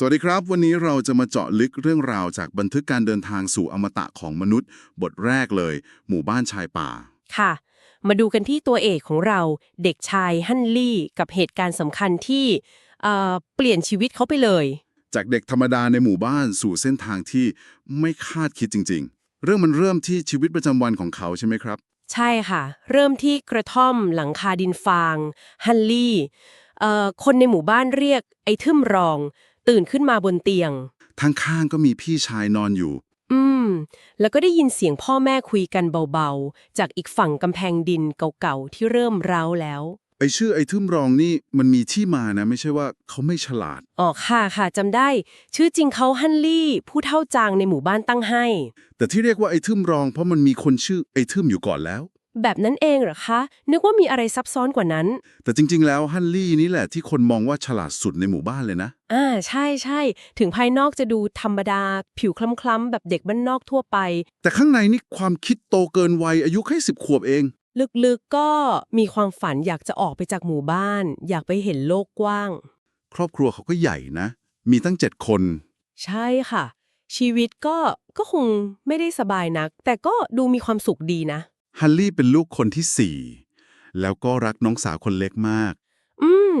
สวัสดีครับ วันนี้เราจะมาเจาะลึกเรื่องราวจากบันทึกการเดินทางสู่อมตะของมนุษย์ บทแรกเลย หมู่บ้านชายป่า ค่ะ มาดูกันที่ตัวเอกของเราเด็กชายฮันลี่ กับเหตุการณ์สำคัญที่เอ่อเปลี่ยนชีวิตเขาไปเลย จากเด็กธรรมดาในหมู่บ้านสู่เส้นทางที่ไม่คาดคิดจริง ๆ เรื่องมันเริ่มที่ชีวิตประจำวันของเขาใช่ไหมครับ ใช่ค่ะ เริ่มที่กระท่อมหลังคาดินฟางฮันลี่เอ่อคนในหมู่บ้านเรียกไอ้ทึมรอง ตื่นขึ้นมาบนเตียง ทางข้างก็มีพี่ชายนอนอยู่ อืม แล้วก็ได้ยินเสียงพ่อแม่คุยกันเบาๆ จากอีกฝั่งกำแพงดินเก่าๆ ที่เริ่มร้าวแล้ว ไอชื่อไอทึมรองนี่มันมีที่มานะ ไม่ใช่ว่าเขาไม่ฉลาด อ๋อค่ะค่ะจำได้ ชื่อจริงเขาฮันลี่ ผู้เท่าจางในหมู่บ้านตั้งให้ แต่ที่เรียกว่าไอทึมรองเพราะมันมีคนชื่อไอทึมอยู่ก่อนแล้ว แบบนั้นเองเหรอคะ นึกว่ามีอะไรซับซ้อนกว่านั้น แต่จริง ๆ แล้วฮันลี่นี่แหละที่คนมองว่าฉลาดสุดในหมู่บ้านเลยนะ อ่าใช่ใช่ถึงภายนอกจะดูธรรมดา ผิวคล้ำๆแบบเด็กบ้านนอกทั่วไป แต่ข้างในนี่ความคิดโตเกินวัยอายุแค่สิบขวบเอง ลึกๆก็มีความฝันอยากจะออกไปจากหมู่บ้าน อยากไปเห็นโลกกว้าง ครอบครัวเขาก็ใหญ่นะ มีตั้งเจ็ดคน ใช่ค่ะ ชีวิตก็ก็คงไม่ได้สบายนัก แต่ก็ดูมีความสุขดีนะ ฮันลี่เป็นลูกคนที่สี่แล้วก็รักน้องสาวคนเล็กมาก อืม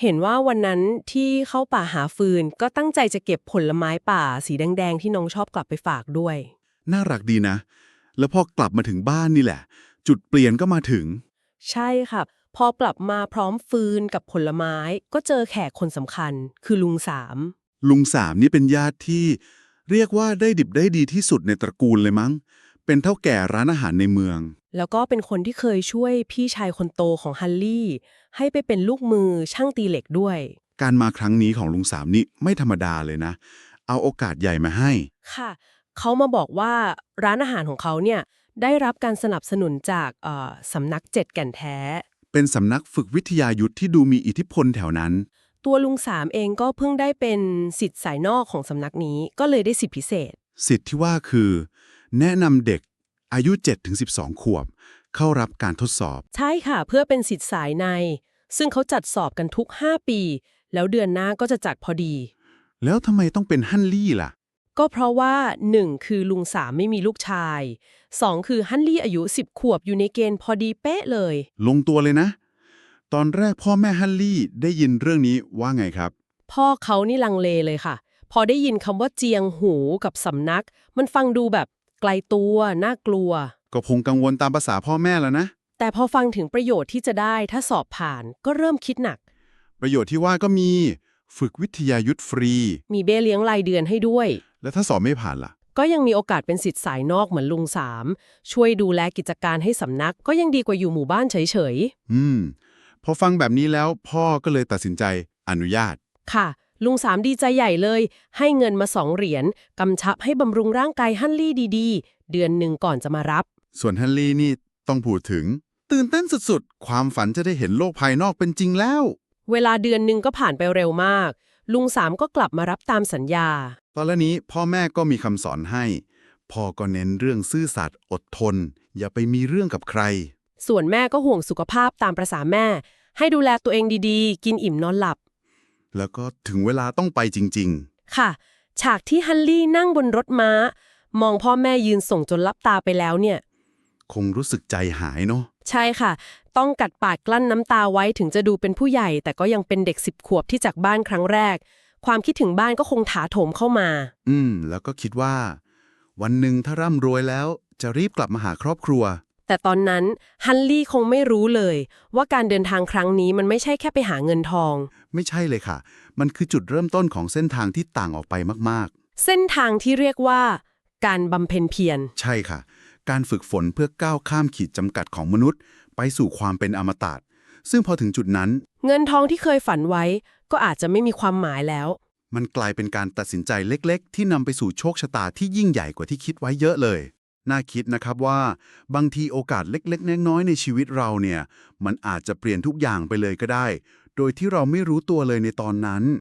เห็นว่าวันนั้นที่เข้าป่าหาฟืน ก็ตั้งใจจะเก็บผลไม้ป่าสีแดงๆ ที่น้องชอบกลับไปฝากด้วย น่ารักดีนะ แล้วพอกลับมาถึงบ้านนี่แหละ จุดเปลี่ยนก็มาถึง ใช่ค่ะ พอกลับมาพร้อมฟืนกับผลไม้ ก็เจอแขกคนสำคัญ คือลุงสาม ลุงสามนี่เป็นญาติที่ เรียกว่าได้ดิบได้ดีที่สุดในตระกูลเลยมั้ง เป็นเท่าแก่ร้านอาหารในเมือง แล้วก็เป็นคนที่เคยช่วยพี่ชายคนโตของฮันลี่ ให้ไปเป็นลูกมือช่างตีเหล็กด้วย การมาครั้งนี้ของลุงสามนี่ไม่ธรรมดาเลยนะ เอาโอกาสใหญ่มาให้ ค่ะ เขามาบอกว่าร้านอาหารของเขาเนี่ยได้รับการสนับสนุนจากเอ่อสำนักเจ็ดแก่นแท้ เป็นสำนักฝึกวิทยายุทธที่ดูมีอิทธิพลแถวนั้น ตัวลุงสามเองก็เพิ่งได้เป็นสิทธิ์สายนอกของสำนักนี้ก็เลยได้สิทธิพิเศษ สิทธิ์ที่ว่าคือ แนะนำเด็กอายุ 7-12 ขวบ เข้ารับการทดสอบ ใช่ค่ะ เพื่อเป็นสิทธิ์สายใน ซึ่งเขาจัดสอบกันทุก 5 ปี แล้วเดือนหน้าก็จะจัดพอดี แล้วทำไมต้องเป็นฮันลี่ล่ะ ก็เพราะว่า 1 คือลุงสามไม่มีลูกชาย 2 คือฮันลี่อายุ 10 ขวบอยู่ในเกณฑ์พอดีเป๊ะเลย ลงตัวเลยนะ ตอนแรกพ่อแม่ฮันลี่ได้ยินเรื่องนี้ว่าไงครับ พ่อเขานี่ลังเลเลยค่ะ พอได้ยินคำว่าเจียงหูกับสำนัก มันฟังดูแบบ ไกลตัวน่ากลัว ก็คงกังวลตามภาษาพ่อแม่แล้วนะ แต่พอฟังถึงประโยชน์ที่จะได้ถ้าสอบผ่านก็เริ่มคิดหนัก ประโยชน์ที่ว่าก็มี ฝึกวิทยายุทธฟรี มีเบี้ยเลี้ยงรายเดือนให้ด้วย แล้วถ้าสอบไม่ผ่านล่ะ ก็ยังมีโอกาสเป็นสิทธิ์สายนอกเหมือนลุงสามช่วยดูแลกิจการให้สำนัก ก็ยังดีกว่าอยู่หมู่บ้านเฉยอืม พอฟังแบบนี้แล้วพ่อก็เลยตัดสินใจอนุญาต ๆ ค่ะ ลุงสามดีใจใหญ่เลย ให้เงินมาสองเหรียญกำชับให้บำรุงร่างกายฮันลี่ดีๆ เดือนหนึ่งก่อนจะมารับ ส่วนฮันลี่นี่ต้องพูดถึง ตื่นเต้นสุดๆ ความฝันจะได้เห็นโลกภายนอกเป็นจริงแล้ว เวลาเดือนหนึ่งก็ผ่านไปเร็วมาก ลุงสามก็กลับมารับตามสัญญา ตอนนี้พ่อแม่ก็มีคำสอนให้ พ่อก็เน้นเรื่องซื่อสัตย์อดทน อย่าไปมีเรื่องกับใคร ส่วนแม่ก็ห่วงสุขภาพตามประษาแม่ ให้ดูแลตัวเองดีๆ กินอิ่มนอนหลับ แล้วก็ถึงเวลาต้องไปจริง ค่ะ ฉากที่ฮันลี่นั่งบนรถม้า มองพ่อแม่ยืนส่งจนลับตาไปแล้วเนี่ย ๆ คงรู้สึกใจหายเนาะ ใช่ค่ะ ต้องกัดปากกลั้นน้ำตาไว้ถึงจะดูเป็นผู้ใหญ่ แต่ก็ยังเป็นเด็กสิบขวบที่จากบ้านครั้งแรก ความคิดถึงบ้านก็คงถาโถมเข้ามา อืม แล้วก็คิดว่า วันหนึ่งถ้าร่ำรวยแล้ว จะรีบกลับมาหาครอบครัว แต่ตอนนั้นฮันลี่คงไม่รู้เลย ว่าการเดินทางครั้งนี้มันไม่ใช่แค่ไปหาเงินทอง ไม่ใช่เลยค่ะ มันคือจุดเริ่มต้นของเส้นทางที่ต่างออกไปมากเส้นทางที่เรียกว่า การบำเพ็ญเพียรๆใช่ค่ะ การฝึกฝนเพื่อก้าวข้ามขีดจำกัดของมนุษย์ ไปสู่ความเป็นอมตะซึ่งพอถึงจุดนั้น เงินทองที่เคยฝันไว้ ก็อาจจะไม่มีความหมายแล้ว มันกลายเป็นการตัดสินใจเล็ก ๆ ที่นำไปสู่โชคชะตาที่ยิ่งใหญ่กว่าที่คิดไว้เยอะเลย น่าคิดนะครับว่าบางทีโอกาสเล็กๆ น้อยๆ ในชีวิตเราเนี่ย มันอาจจะเปลี่ยนทุกอย่างไปเลยก็ได้ โดยที่เราไม่รู้ตัวเลยในตอนนั้น